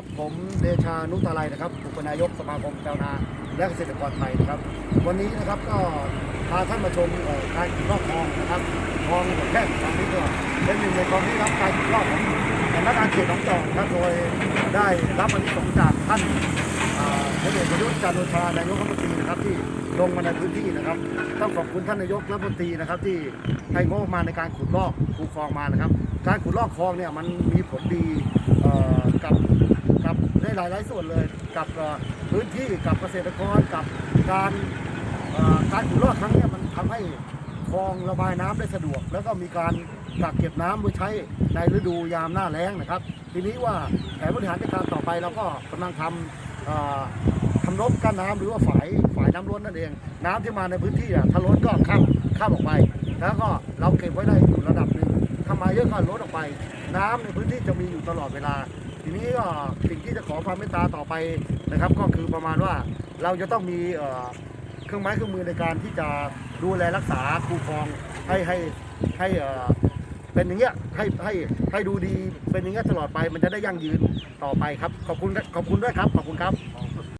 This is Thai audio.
ครับผมเดชานุตาลัยนะครับอุปนายกสมาคมชาวนาและเกษตรกรไทยนะครับ วันนี้นะครับก็พาท่านมาชมการขุดลอกคลองนะครับคลองแค่คลองนี้ก็เป็นหนึ่งในคลองที่รับการขุดลอกของสำนักงานเขตหนองจอกนะครับโดยได้รับอนิสงส์จากท่านพลเอกประยุทธ์จันทร์โอชานายกรัฐมนตรีนะครับที่ลงมาในพื้นที่นะครับ ต้องขอบคุณท่านนายกรัฐมนตรีนะครับ ที่ให้งบประมาณในการขุดลอกคูคลองมานะครับ การขุดลอกคลองเนี่ยมันมีผลดีเอ่อกับกับได้ หลาย ๆ ส่วนเลยกับพื้นที่กับเกษตรกรกับการการขุดลอกครั้งนี้มันทำให้คลองระบายน้ำได้สะดวก แล้วก็มีการกักเก็บน้ำไว้ใช้ในฤดูยามหน้าแล้งนะครับ ทีนี้ว่าแผนบริหารจัดการต่อไปเราก็กำลังทำเอ่อทำนบกั้นน้ำหรือว่าฝายฝายน้ำล้นนั่นเอง น้ำที่มาในพื้นที่อะถ้าล้นก็ข้ามข้ามออกไป แล้วก็เราเก็บไว้ได้อยู่ระดับหนึ่งถ้ามาเยอะก็ลดออกไป น้ำในพื้นที่จะมีอยู่ตลอดเวลา ทีนี้ก็สิ่งที่จะขอความเมตตาต่อไปนะครับ ก็คือประมาณว่าเราจะต้องมีเครื่องไม้เครื่องมือในการที่จะดูแลรักษาคูคลองให้ให้ให้เป็นอย่างเงี้ยให้ให้ให้ดูดีเป็นอย่างเงี้ยตลอดไปมันจะได้ยั่งยืนต่อไปครับ ขอบคุณขอบคุณด้วยครับขอบคุณครับ